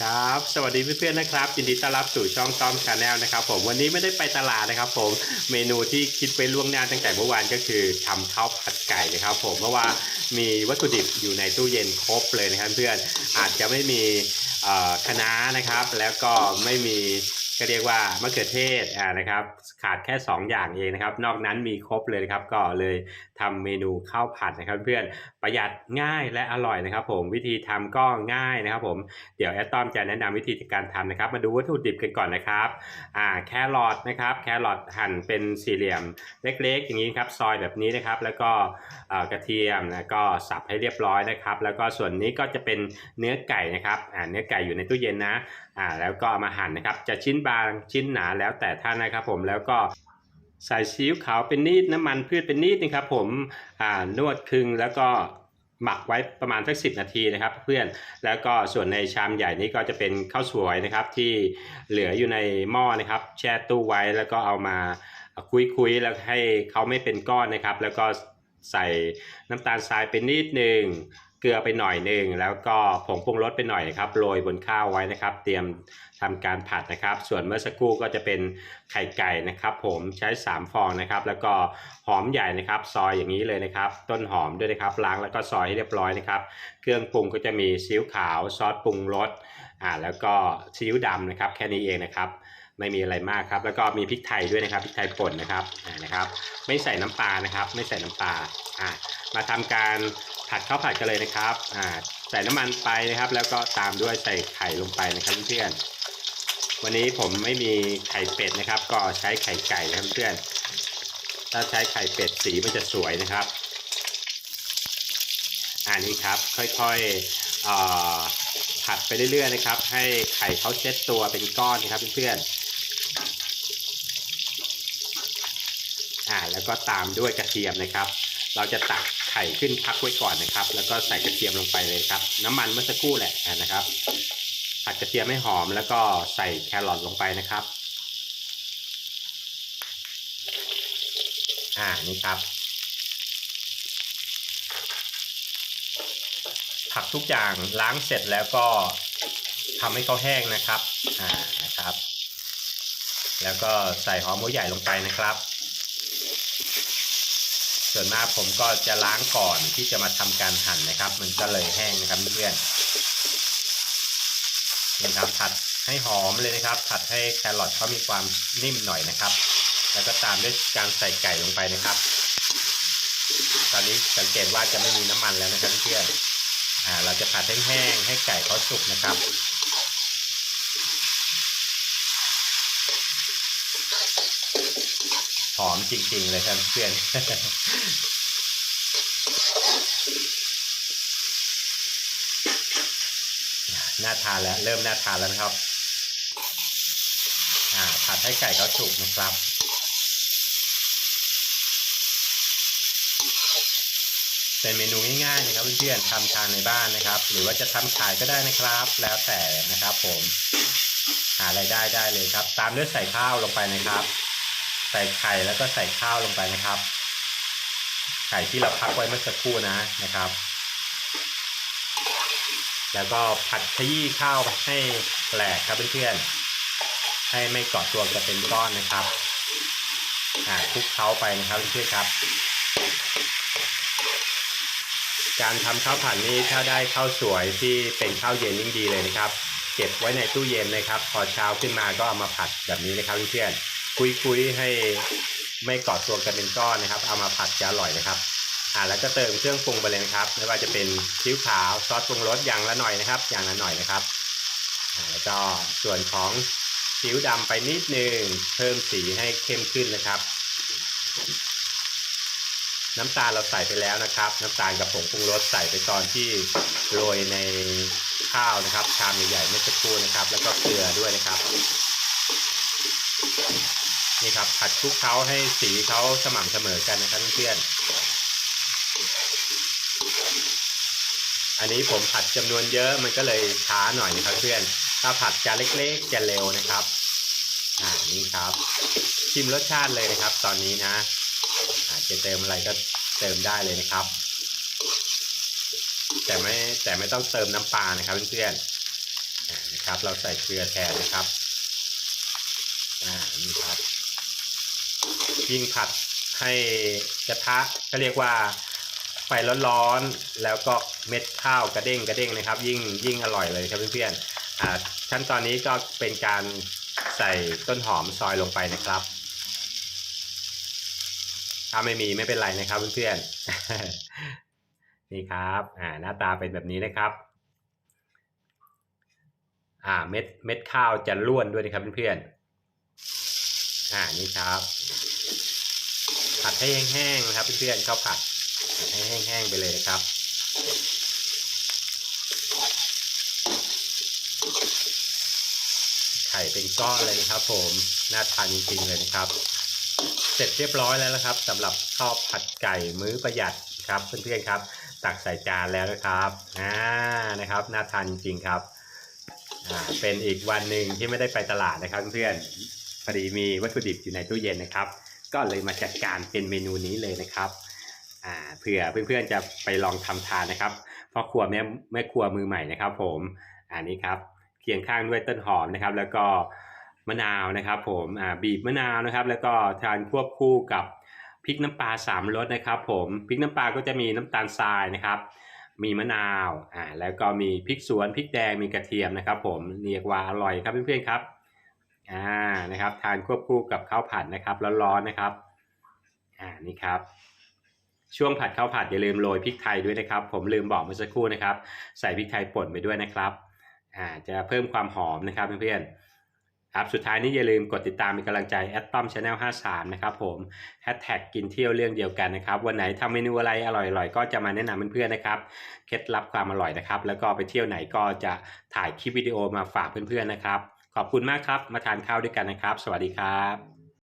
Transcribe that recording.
ครับ สวัสดีเพื่อนๆนะครับ ยินดีต้อนรับสู่ช่องต้อมชาแนลนะครับผมวันนี้ไม่ได้ไปตลาดนะครับ ผมเมนูที่คิดไปล่วงหน้าตั้งแต่เมื่อวานก็คือทำข้าวผัดไก่นะครับ ผมเพราะว่ามีวัตถุดิบอยู่ในตู้เย็นครบเลยนะครับเพื่อนอาจจะไม่มีคะน้านะครับ แล้วก็ไม่มี ก็เรียกว่ามะเขือเทศอ่านะครับ ขาดแค่ 2 อย่างเองนะครับ นอกนั้นมีครบเลยนะครับ ก็เลยทำเมนูข้าวผัดนะครับ เพื่อนประหยัดง่ายและอร่อยนะครับ ผมวิธีทำก็ง่ายนะครับ ผมเดี๋ยวแอดตอมจะแนะนำวิธีการทำนะครับ มาดูวัตถุดิบกันก่อนนะครับอ่าแครอทนะครับ แครอทหั่นเป็นสี่เหลี่ยมเล็ก ๆ อย่างนี้ครับซอยแบบนี้นะครับ แล้วก็กระเทียมแล้วก็สับให้เรียบร้อยนะครับ แล้วก็ส่วนนี้ก็จะเป็นเนื้อไก่นะครับอ่าเนื้อไก่อยู่ในตู้เย็นนะ อ่าแล้วก็มาหั่นนะครับ จะชิ้นบางชิ้นหนาแล้วแต่ท่านนะครับ ผมแล้วก็ใส่ซีอิ๊วขาวเป็นนิดน้ำมันพืชเป็นนิดนะครับ ผมอ่านวดคึงแล้วก็หมักไว้ประมาณสักสินาทีนะครับ เพื่อนแล้วก็ส่วนในชามใหญ่นี้ก็จะเป็นข้าวสวยนะครับ ที่เหลืออยู่ในหม้อนะครับ แช่ตู้ไว้แล้วก็เอามาคุยๆแล้วให้เขาไม่เป็นก้อนนะครับ แล้วก็ ใส่น้ำตาลทรายเป็นนิดหนึ่งเกลือไปหน่อยหนึ่งแล้วก็ผงปรุงรสไปหน่อยครับโรยบนข้าวไว้นะครับ เตรียมทำการผัดนะครับ ส่วนเมื่อสักครู่ก็จะเป็นไข่ไก่นะครับ ผมใช้ 3 ฟองนะครับ แล้วก็หอมใหญ่นะครับ ซอยอย่างนี้เลยนะครับ ต้นหอมด้วยนะครับล้างแล้วก็ซอยให้เรียบร้อยนะครับ เครื่องปรุงก็จะมีซีอิ๊วขาวซอสปรุงรสอ่าแล้วก็ซีอิ๊วดำนะครับ แค่นี้เองนะครับ ไม่มีอะไรมากครับ แล้วก็มีพริกไทยด้วยนะครับพริกไทยป่นนะครับอ่านะครับ ไม่ใส่น้ำปลานะครับ ไม่ใส่น้ำปลาอ่ามาทำการผัดข้าวผัดกันเลยนะครับอ่าใส่น้ำมันไปนะครับ แล้วก็ตามด้วยใส่ไข่ลงไปนะครับเพื่อนวันนี้ผมไม่มีไข่เป็ดนะครับ ก็ใช้ไข่ไก่นะครับเพื่อนถ้าใช้ไข่เป็ดสีมันจะสวยนะครับอันนี้ครับค่อยๆอ่อผัดไปเรื่อยๆนะครับ ให้ไข่เขาเช็ดตัวเป็นก้อนนะครับเพื่อนๆาแล้วก็ตามด้วยกระเทียมนะครับ เราจะตักไข่ขึ้นพักไว้ก่อนนะครับ แล้วก็ใส่กระเทียมลงไปเลยครับ น้ำมันเมื่อสักครู่แหละนะครับผัดกระเทียมให้หอมแล้วก็ใส่แครอทลงไปนะครับอ่านี่ครับ ผักทุกอย่างล้างเสร็จแล้วก็ทำให้เขาแห้งนะครับอ่านะครับ แล้วก็ใส่หอมหัวใหญ่ลงไปนะครับ ส่วนมากผมก็จะล้างก่อนที่จะมาทำการหั่นนะครับ มันก็เลยแห้งนะครับเพื่อนนี่ครับผัดให้หอมเลยนะครับ ผัดให้แครอทเขามีความนิ่มหน่อยนะครับ แล้วก็ตามด้วยการใส่ไก่ลงไปนะครับ ตอนนี้สังเกตว่าจะไม่มีน้ำมันแล้วนะครับเพื่อนอ่าเราจะผัดแห้งๆให้ไก่เขาสุกนะครับ หอมจริง ๆ เลยครับเพื่อนน่าทานแล้ว เริ่มน่าทานแล้วนะครับ อ่า ผัดให้ไก่เขาสุกนะครับ เป็นเมนูง่ายๆนะครับเพื่อนๆทำทานในบ้านนะครับ หรือว่าจะทำขายก็ได้นะครับ แล้วแต่นะครับผม หารายได้ได้เลยครับ ตามด้วยใส่ข้าวลงไปนะครับ ส่ไข่แล้วก็ใส่ข้าวลงไปนะครับ ไข่ที่เราพักไว้เมื่อสักครู่นะนะครับ แล้วก็ผัดขยี้ข้าวให้แหลกครับเพื่อนๆให้ไม่เกาะตัวจะเป็นก้อนนะครับอ่าคลุกเคล้าไปนะครับเพื่อนๆครับ การทำข้าวผัดนี้ถ้าได้ข้าวสวยที่เป็นข้าวเย็นยิ่งดีเลยนะครับ เก็บไว้ในตู้เย็นนะครับ พอเช้าขึ้นมาก็เอามาผัดแบบนี้นะครับเพื่อนๆ คุยๆให้ไม่เกาะตัวกันเป็นก้อนนะครับ เอามาผัดจะอร่อยนะครับอ่าแล้วก็เติมเครื่องปรุงไปเลยนะครับ ไม่ว่าจะเป็นซีอิ๊วขาวซอสปรุงรสอย่างละหน่อยนะครับ อย่างละหน่อยนะครับอ่าแล้วก็ส่วนของซีอิ๊วดำไปนิดนึงเพิ่มสีให้เข้มขึ้นนะครับ น้ำตาลเราใส่ไปแล้วนะครับ น้ำตาลกับผงปรุงรสใส่ไปตอนที่โรยในข้าวนะครับชามใหญ่ๆเมื่อสักครู่นะครับ แล้วก็เกลือด้วยนะครับ นี่ครับผัดคลุกเคล้าให้สีเขาสม่ำเสมอกันนะครับเพื่อนอันนี้ผมผัดจำนวนเยอะมันก็เลยช้าหน่อยนะครับเพื่อน ถ้าผัดจานเล็กๆจะเร็วนะครับอ่านี่ครับ ชิมรสชาติเลยนะครับ ตอนนี้นะอาจจะเติมอะไรก็เติมได้เลยนะครับ แต่ไม่แต่ไม่ต้องเติมน้ำปลานะครับเพื่อนๆอ่านะครับ เราใส่เกลือแทนนะครับอ่านี่ครับ ยิ่งผัดให้กระทะก็เรียกว่าไฟร้อนๆแล้วก็เม็ดข้าวกระเด้งกระเด้งนะครับ ยิ่งยิ่งอร่อยเลยครับเพื่อนๆอ่าขั้นตอนนี้ก็เป็นการใส่ต้นหอมซอยลงไปนะครับ ถ้าไม่มีไม่เป็นไรนะครับเพื่อนๆนี่ครับอ่าหน้าตาเป็นแบบนี้นะครับอ่าเม็ดเม็ดข้าวจะร่วนด้วยนะครับเพื่อนๆอ่านี่ครับ ผัดให้แห้งๆนะครับเพื่อนๆข้าวผัดผัดให้แห้งๆไปเลยนะครับไข่เป็นก้อนเลยนะครับ ผมน่าทานจริงๆเลยนะครับ เสร็จเรียบร้อยแล้วนะครับสำหรับข้าวผัดไก่มื้อประหยัดครับเพื่อนๆครับ ตักใส่จานแล้วนะครับอ่านะครับน่าทานจริงๆครับอ่าเป็นอีกวันหนึ่งที่ไม่ได้ไปตลาดนะครับเพื่อนๆพอดีมีวัตถุดิบอยู่ในตู้เย็นนะครับ ก็เลยมาจัดการเป็นเมนูนี้เลยนะครับอ่าเผื่อเพื่อนๆจะไปลองทำทานนะครับพ่อครัวแม่แม่ครัวมือใหม่นะครับ ผมอันนี้ครับเคียงข้างด้วยต้นหอมนะครับ แล้วก็มะนาวนะครับ ผมอ่าบีบมะนาวนะครับ แล้วก็ทานควบคู่กับพริกน้ำปลาสามรสนะครับ ผมพริกน้ำปลาก็จะมีน้ำตาลทรายนะครับ มีมะนาวอ่าแล้วก็มีพริกสวนพริกแดงมีกระเทียมนะครับ ผมเรียกว่าอร่อยครับเพื่อนๆครับ อ่านะครับ ทานควบคู่กับข้าวผัดนะครับร้อนๆนะครับอ่านี่ครับ ช่วงผัดข้าวผัดอย่าลืมโรยพริกไทยด้วยนะครับ ผมลืมบอกเมื่อสักครู่นะครับ ใส่พริกไทยป่นไปด้วยนะครับอ่าจะเพิ่มความหอมนะครับเพื่อนๆครับสุดท้ายนี้อย่าลืมกดติดตามเป็นกำลังใจแอดต้อมชาแนล53 นะครับผมแฮชแท็กกินเที่ยวเรื่องเดียวกันนะครับ วันไหนทำเมนูอะไรอร่อยๆ ก็จะมาแนะนำเพื่อนๆนะครับเคล็ดลับความอร่อยนะครับ แล้วก็ไปเที่ยวไหนก็จะถ่ายคลิปวิดีโอมาฝากเพื่อนๆนะครับ ขอบคุณมากครับ มาทานข้าวด้วยกันนะครับ สวัสดีครับ